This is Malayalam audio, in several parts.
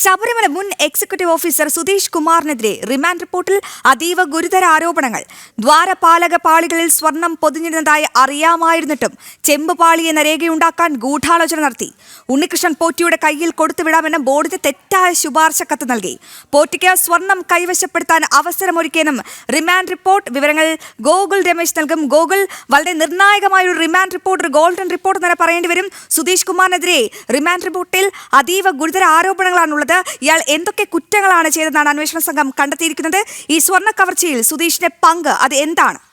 ശബരിമല മുൻ എക്സിക്യൂട്ടീവ് ഓഫീസർ സുധീഷ് കുമാറിനെതിരെ റിമാൻഡ് റിപ്പോർട്ടിൽ അതീവ ഗുരുതര ആരോപണങ്ങൾ. ദ്വാരപാലക പാളികളിൽ സ്വർണം പൊതിഞ്ഞിരുന്നതായി അറിയാമായിരുന്നിട്ടും ചെമ്പ് പാളി എന്ന രേഖയുണ്ടാക്കാൻ ഗൂഢാലോചന നടത്തി. ഉണ്ണികൃഷ്ണൻ പോറ്റിയുടെ കയ്യിൽ കൊടുത്തുവിടാമെന്ന ബോർഡിന് തെറ്റായ ശുപാർശ കത്ത് നൽകി. പോറ്റിക്ക് സ്വർണം കൈവശപ്പെടുത്താൻ അവസരമൊരുക്കിയെന്നും റിമാൻഡ് റിപ്പോർട്ട് വിവരങ്ങൾ ഗോകുൽ രമേശ് നൽകും. ഗോകുൽ വളരെ നിർണായകമായ ഒരു റിമാൻഡ് റിപ്പോർട്ട് ഒരു ഗോൾഡൻ റിപ്പോർട്ട് തന്നെ പറയേണ്ടി വരും. സുധീഷ് കുമാറിനെതിരെ റിമാൻഡ് റിപ്പോർട്ടിൽ അതീവ ഗുരുതര ആരോപണങ്ങളാണുള്ളത്. ഇയാൾ എന്തൊക്കെ കുറ്റങ്ങളാണ് ചെയ്തതെന്നാണ് അന്വേഷണ സംഘം കണ്ടെത്തിയിരിക്കുന്നത്. ഈ സ്വർണ കവർച്ചയിൽ സുധീഷിന്റെ പങ്ക് അത് എന്താണ്?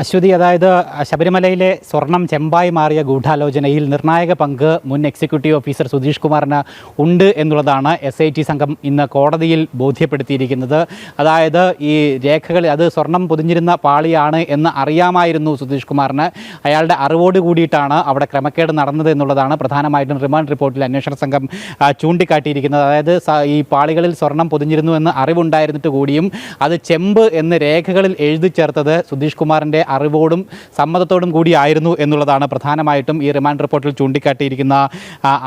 അശ്വതി അതായത് ശബരിമലയിലെ സ്വർണം ചെമ്പായി മാറിയ ഗൂഢാലോചനയിൽ നിർണായക പങ്ക് മുൻ എക്സിക്യൂട്ടീവ് ഓഫീസർ സുധീഷ് കുമാറിന് ഉണ്ട് എന്നുള്ളതാണ് എസ് ഐ ടി സംഘം ഇന്ന് കോടതിയിൽ ബോധ്യപ്പെടുത്തിയിരിക്കുന്നത്. അതായത് ഈ രേഖകൾ അത് സ്വർണം പൊതിഞ്ഞിരുന്ന പാളിയാണ് എന്ന് അറിയാമായിരുന്നു സുധീഷ് കുമാറിന്. അയാളുടെ അറിവോട് കൂടിയിട്ടാണ് അവിടെ ക്രമക്കേട് നടന്നത് എന്നുള്ളതാണ് പ്രധാനമായിട്ടും റിമാൻഡ് റിപ്പോർട്ടിൽ അന്വേഷണ സംഘം ചൂണ്ടിക്കാട്ടിയിരിക്കുന്നത്. അതായത് ഈ പാളികളിൽ സ്വർണം പൊതിഞ്ഞിരുന്നു എന്ന് അറിവുണ്ടായിരുന്നിട്ട് കൂടിയും അത് ചെമ്പ് എന്ന് രേഖകളിൽ എഴുതി ചേർത്തത് സുധീഷ് കുമാറിന്റെ അറിവോടും സമ്മതത്തോടും കൂടിയായിരുന്നു എന്നുള്ളതാണ് പ്രധാനമായിട്ടും ഈ റിമാൻഡ് റിപ്പോർട്ടിൽ ചൂണ്ടിക്കാട്ടിയിരിക്കുന്ന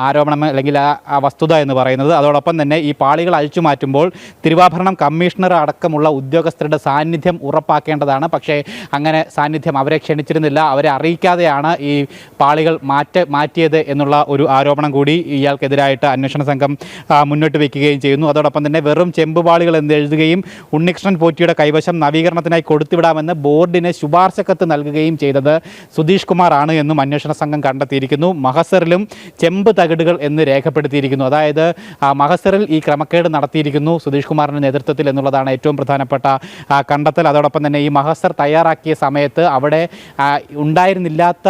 ആരോപണം അല്ലെങ്കിൽ ആ വസ്തുത എന്ന് പറയുന്നത്. അതോടൊപ്പം തന്നെ ഈ പാളികൾ അഴിച്ചു മാറ്റുമ്പോൾ തിരുവാഭരണം കമ്മീഷണർ അടക്കമുള്ള ഉദ്യോഗസ്ഥരുടെ സാന്നിധ്യം ഉറപ്പാക്കേണ്ടതാണ്. പക്ഷേ അങ്ങനെ സാന്നിധ്യം അവരെ ക്ഷണിച്ചിരുന്നില്ല. അവരെ അറിയിക്കാതെയാണ് ഈ പാളികൾ മാറ്റ മാറ്റിയത് എന്നുള്ള ഒരു ആരോപണം കൂടി ഇയാൾക്കെതിരായിട്ട് അന്വേഷണ സംഘം മുന്നോട്ട് വയ്ക്കുകയും ചെയ്യുന്നു. അതോടൊപ്പം തന്നെ വെറും ചെമ്പുപാളികൾ എന്ന് എഴുതുകയും ഉണ്ണികൃഷ്ണൻ പോറ്റിയുടെ കൈവശം നവീകരണത്തിനായി കൊടുത്തുവിടാമെന്ന് ബോർഡിന് ശുപാർശ കത്ത് നൽകുകയും ചെയ്തത് സുധീഷ് കുമാർ ആണ് എന്നും അന്വേഷണ സംഘം കണ്ടെത്തിയിരിക്കുന്നു. മഹസറിലും ചെമ്പ് തകിടുകൾ എന്ന് രേഖപ്പെടുത്തിയിരിക്കുന്നു. അതായത് മഹസറിൽ ഈ ക്രമക്കേട് നടത്തിയിരിക്കുന്നു സുധീഷ് കുമാറിന്റെ നേതൃത്വത്തിൽ എന്നുള്ളതാണ് ഏറ്റവും പ്രധാനപ്പെട്ട കണ്ടെത്തൽ. അതോടൊപ്പം തന്നെ ഈ മഹസർ തയ്യാറാക്കിയ സമയത്ത് അവിടെ ഉണ്ടായിരുന്നില്ലാത്ത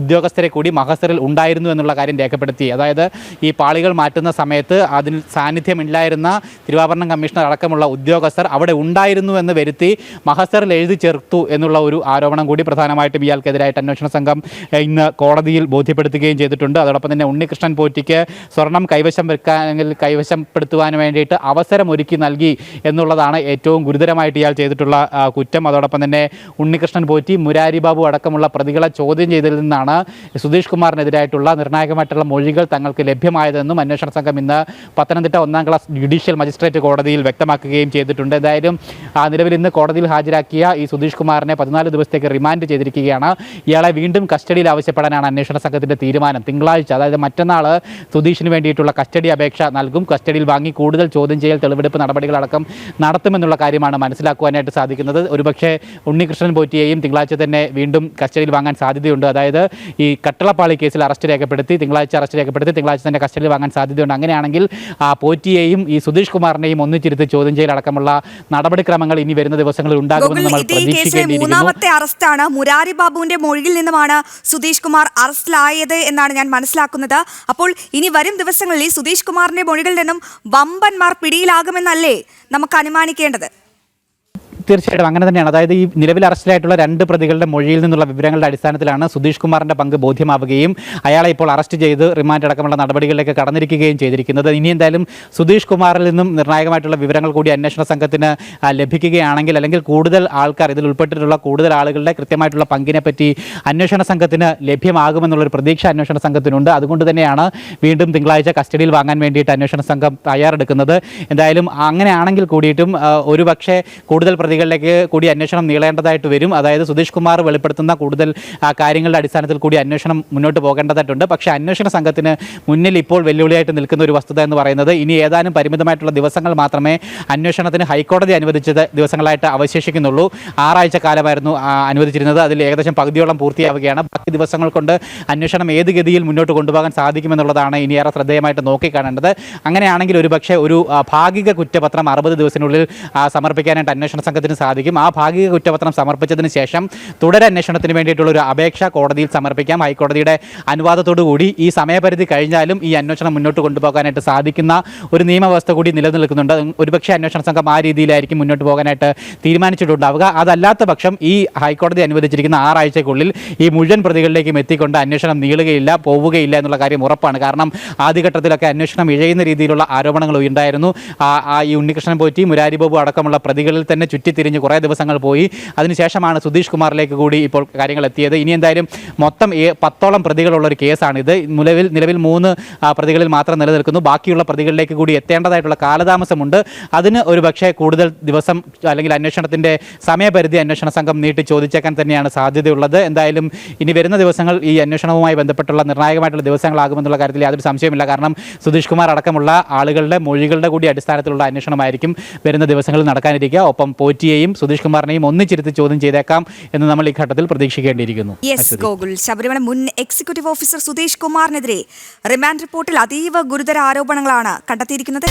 ഉദ്യോഗസ്ഥരെ കൂടി മഹസറിൽ ഉണ്ടായിരുന്നു എന്നുള്ള കാര്യം രേഖപ്പെടുത്തി. അതായത് ഈ പാളികൾ മാറ്റുന്ന സമയത്ത് അതിൽ സാന്നിധ്യമില്ലായിരുന്ന തിരുവാഭരണം കമ്മീഷണർ അടക്കമുള്ള ഉദ്യോഗസ്ഥർ അവിടെ ഉണ്ടായിരുന്നു എന്ന് വരുത്തി മഹസറിൽ എഴുതി ചേർത്തു എന്നുള്ള ഒരു ആരോപണം കൂടി പ്രധാനമായിട്ടും ഇയാൾക്കെതിരായിട്ട് അന്വേഷണ സംഘം ഇന്ന് കോടതിയിൽ ബോധ്യപ്പെടുത്തുകയും ചെയ്തിട്ടുണ്ട്. അതോടൊപ്പം തന്നെ ഉണ്ണികൃഷ്ണൻ പോറ്റിക്ക് സ്വർണം കൈവശം വെക്കാൻ അല്ലെങ്കിൽ കൈവശപ്പെടുത്തുവാൻ വേണ്ടിയിട്ട് അവസരം ഒരുക്കി നൽകി എന്നുള്ളതാണ് ഏറ്റവും ഗുരുതരമായിട്ട് ഇയാൾ ചെയ്തിട്ടുള്ള കുറ്റം. അതോടൊപ്പം തന്നെ ഉണ്ണികൃഷ്ണൻ പോറ്റി മുരാരി ബാബു അടക്കമുള്ള പ്രതികളെ ചോദ്യം ചെയ്തതിൽ നിന്നാണ് സുധീഷ് കുമാറിനെതിരായിട്ടുള്ള നിർണായകമായിട്ടുള്ള മൊഴികൾ തങ്ങൾക്ക് ലഭ്യമായതെന്നും അന്വേഷണ സംഘം ഇന്ന് പത്തനംതിട്ട ഒന്നാം ക്ലാസ് ജുഡീഷ്യൽ മജിസ്ട്രേറ്റ് കോടതിയിൽ വ്യക്തമാക്കുകയും ചെയ്തിട്ടുണ്ട്. എന്തായാലും നിലവിൽ ഇന്ന് കോടതിയിൽ ഹാജരാക്കിയ ഈ സുധീഷ് കുമാറിനെ പതിനാല് ദിവസത്തേക്ക് റിമാൻഡ് ചെയ്തിരിക്കുകയാണ്. ഇയാളെ വീണ്ടും കസ്റ്റഡിയിൽ ആവശ്യപ്പെടാനാണ് അന്വേഷണ സംഘത്തിന്റെ തീരുമാനം. തിങ്കളാഴ്ച അതായത് മറ്റന്നാൾ സുധീഷിന് വേണ്ടിയിട്ടുള്ള കസ്റ്റഡി അപേക്ഷ നൽകും. കസ്റ്റഡിയിൽ വാങ്ങി കൂടുതൽ ചോദ്യം ചെയ്യൽ തെളിവെടുപ്പ് നടപടികളടക്കം നടത്തുമെന്നുള്ള കാര്യമാണ് മനസ്സിലാക്കുവാനായിട്ട് സാധിക്കുന്നത്. ഒരുപക്ഷെ ഉണ്ണികൃഷ്ണൻ പോറ്റിയെയും തിങ്കളാഴ്ച തന്നെ വീണ്ടും കസ്റ്റഡിയിൽ വാങ്ങാൻ സാധ്യതയുണ്ട്. അതായത് ഈ കട്ടളപ്പാളി കേസിൽ അറസ്റ്റ് രേഖപ്പെടുത്തി തിങ്കളാഴ്ച അറസ്റ്റ് രേഖപ്പെടുത്തി തിങ്കളാഴ്ച തന്നെ കസ്റ്റഡിയിൽ വാങ്ങാൻ സാധ്യതയുണ്ട്. അങ്ങനെയാണെങ്കിൽ ആ പോറ്റിയെയും ഈ സുധീഷ് കുമാറിനെയും ഒന്നിച്ചിരുത്തി ചോദ്യം ചെയ്യൽ അടക്കമുള്ള നടപടിക്രമങ്ങൾ ഇനി വരുന്ന ദിവസങ്ങളിൽ ഉണ്ടാകുമെന്ന് നമ്മൾ പ്രതീക്ഷിക്കേണ്ടിയിരിക്കുന്നു. മൂന്നാമത്തെ അറസ്റ്റാണ്. മുരാരി ബാബുവിന്റെ മൊഴിയിൽ നിന്നുമാണ് സുധീഷ് കുമാർ അറസ്റ്റിലായത് എന്നാണ് ഞാൻ മനസ്സിലാക്കുന്നത്. അപ്പോൾ ഇനി വരും ദിവസങ്ങളിൽ സുധീഷ് കുമാറിന്റെ മൊഴികളിൽ നിന്നും വമ്പന്മാർ പിടിയിലാകുമെന്നല്ലേ നമുക്ക് അനുമാനിക്കേണ്ടത്? തീർച്ചയായിട്ടും അങ്ങനെ തന്നെയാണ്. അതായത് ഈ നിലവിൽ അറസ്റ്റിലായിട്ടുള്ള രണ്ട് പ്രതികളുടെ മൊഴിയിൽ നിന്നുള്ള വിവരങ്ങളുടെ അടിസ്ഥാനത്തിലാണ് സുധീഷ് കുമാറിന്റെ പങ്ക് ബോധ്യമാവുകയും അയാളെ ഇപ്പോൾ അറസ്റ്റ് ചെയ്ത് റിമാൻഡ് അടക്കമുള്ള നടപടികളിലേക്ക് കടന്നിരിക്കുകയും ചെയ്തിരിക്കുന്നത്. ഇനി എന്തായാലും സുധീഷ് കുമാറിൽ നിന്നും നിർണായകമായിട്ടുള്ള വിവരങ്ങൾ കൂടി അന്വേഷണ സംഘത്തിന് ലഭിക്കുകയാണെങ്കിൽ അല്ലെങ്കിൽ കൂടുതൽ ആൾക്കാർ ഇതിൽ ഉൾപ്പെട്ടിട്ടുള്ള കൂടുതൽ ആളുകളുടെ കൃത്യമായിട്ടുള്ള പങ്കിനെ പറ്റി അന്വേഷണ സംഘത്തിന് ലഭ്യമാകുമെന്നുള്ളൊരു പ്രതീക്ഷ അന്വേഷണ സംഘത്തിനുണ്ട്. അതുകൊണ്ട് തന്നെയാണ് വീണ്ടും തിങ്കളാഴ്ച കസ്റ്റഡിയിൽ വാങ്ങാൻ വേണ്ടിയിട്ട് അന്വേഷണ സംഘം തയ്യാറെടുക്കുന്നത്. എന്തായാലും അങ്ങനെയാണെങ്കിൽ കൂടിയിട്ടും ഒരുപക്ഷെ കൂടുതൽ പ്രതികളിലേക്ക് കൂടി അന്വേഷണം നീളേണ്ടതായിട്ട് വരും. അതായത് സുധീഷ് കുമാർ വെളിപ്പെടുത്തുന്ന കൂടുതൽ കാര്യങ്ങളുടെ അടിസ്ഥാനത്തിൽ കൂടി അന്വേഷണം മുന്നോട്ട് പോകേണ്ടതായിട്ടുണ്ട്. പക്ഷേ അന്വേഷണ സംഘത്തിന് മുന്നിൽ ഇപ്പോൾ വെല്ലുവിളിയായിട്ട് നിൽക്കുന്ന ഒരു വസ്തുത എന്ന് പറയുന്നത് ഇനി ഏതാനും പരിമിതമായിട്ടുള്ള ദിവസങ്ങൾ മാത്രമേ അന്വേഷണത്തിന് ഹൈക്കോടതി അനുവദിച്ച ദിവസങ്ങളായിട്ട് അവശേഷിക്കുന്നുള്ളൂ. ആറാഴ്ച കാലമായിരുന്നു അനുവദിച്ചിരുന്നത്. അതിൽ ഏകദേശം പകുതിയോളം പൂർത്തിയാവുകയാണ്. ബാക്കി ദിവസങ്ങൾ കൊണ്ട് അന്വേഷണം ഏത് ഗതിയിൽ മുന്നോട്ട് കൊണ്ടുപോകാൻ സാധിക്കുമെന്നുള്ളതാണ് ഇനി ഏറെ ശ്രദ്ധേയമായിട്ട് നോക്കിക്കാണേണ്ടത്. അങ്ങനെയാണെങ്കിൽ ഒരുപക്ഷെ ഒരു ഭാഗിക കുറ്റപത്രം അറുപത് ദിവസത്തിനുള്ളിൽ സമർപ്പിക്കാനായിട്ട് അന്വേഷണ സംഘത്തിന് സാധിക്കും. ആ ഭാഗിക കുറ്റപത്രം സമർപ്പിച്ചതിന് ശേഷം തുടരന്വേഷണത്തിന് വേണ്ടിയിട്ടുള്ള ഒരു അപേക്ഷ കോടതിയിൽ സമർപ്പിക്കാം. ഹൈക്കോടതിയുടെ അനുവാദത്തോടു കൂടി ഈ സമയപരിധി കഴിഞ്ഞാലും ഈ അന്വേഷണം മുന്നോട്ട് കൊണ്ടുപോകാനായിട്ട് സാധിക്കുന്ന ഒരു നിയമവ്യവസ്ഥ കൂടി നിലനിൽക്കുന്നുണ്ട്. ഒരുപക്ഷെ അന്വേഷണ സംഘം ആ രീതിയിലായിരിക്കും മുന്നോട്ട് പോകാനായിട്ട് തീരുമാനിച്ചിട്ടുണ്ടാവുക. അതല്ലാത്ത പക്ഷം ഈ ഹൈക്കോടതി അനുവദിച്ചിരിക്കുന്ന ആറാഴ്ചയ്ക്കുള്ളിൽ ഈ മുഴുവൻ പ്രതികളിലേക്കും എത്തിക്കൊണ്ട് അന്വേഷണം നീളുകയില്ല പോവുകയില്ല എന്നുള്ള കാര്യം ഉറപ്പാണ്. കാരണം ആദ്യഘട്ടത്തിലൊക്കെ അന്വേഷണം ഇഴയുന്ന രീതിയിലുള്ള ആരോപണങ്ങൾ ഉണ്ടായിരുന്നു. ആ ഈ ഉണ്ണികൃഷ്ണൻ പോറ്റി മുരാരി ബാബു അടക്കമുള്ള പ്രതികളിൽ തന്നെ ചുറ്റി തിരിഞ്ഞ് കുറേ ദിവസങ്ങൾ പോയി. അതിനുശേഷമാണ് സുധീഷ് കുമാറിലേക്ക് കൂടി ഇപ്പോൾ കാര്യങ്ങൾ എത്തിയത് ഇനി എന്തായാലും മൊത്തം പത്തോളം പ്രതികളുള്ള ഒരു കേസാണിത്. നിലവിൽ നിലവിൽ മൂന്ന് പ്രതികളിൽ മാത്രം നിലനിൽക്കുന്നു. ബാക്കിയുള്ള പ്രതികളിലേക്ക് കൂടി എത്തേണ്ടതായിട്ടുള്ള കാലതാമസമുണ്ട്. അതിന് ഒരു പക്ഷേ കൂടുതൽ ദിവസം അല്ലെങ്കിൽ അന്വേഷണത്തിന്റെ സമയപരിധി അന്വേഷണ സംഘം നീട്ടി ചോദിച്ചേക്കാൻ തന്നെയാണ് സാധ്യതയുള്ളത്. എന്തായാലും ഇനി വരുന്ന ദിവസങ്ങൾ ഈ അന്വേഷണവുമായി ബന്ധപ്പെട്ടുള്ള നിർണായകമായിട്ടുള്ള ദിവസങ്ങളാകുമെന്നുള്ള കാര്യത്തിൽ യാതൊരു സംശയമില്ല കാരണം സുധീഷ് കുമാർ അടക്കമുള്ള ആളുകളുടെ മൊഴികളുടെ കൂടി അടിസ്ഥാനത്തിലുള്ള അന്വേഷണമായിരിക്കും വരുന്ന ദിവസങ്ങളിൽ നടക്കാനിരിക്കുക. ഒപ്പം പോറ്റിയെയും സുധീഷ് കുമാറിനെയും ഒന്നിച്ചിരുത്തി ചോദ്യം ചെയ്തേക്കാം എന്ന് നമ്മൾ ഈ ഘട്ടത്തിൽ പ്രതീക്ഷിക്കേണ്ടിയിരിക്കുന്നു. ഗോകുൽ. ശബരിമല മുൻ എക്സിക്യൂട്ടീവ് ഓഫീസർ സുധീഷ് കുമാറിനെതിരെ റിമാൻഡ് റിപ്പോർട്ടിൽ അതീവ ഗുരുതര ആരോപണങ്ങളാണ് കണ്ടെത്തിയിരിക്കുന്നത്.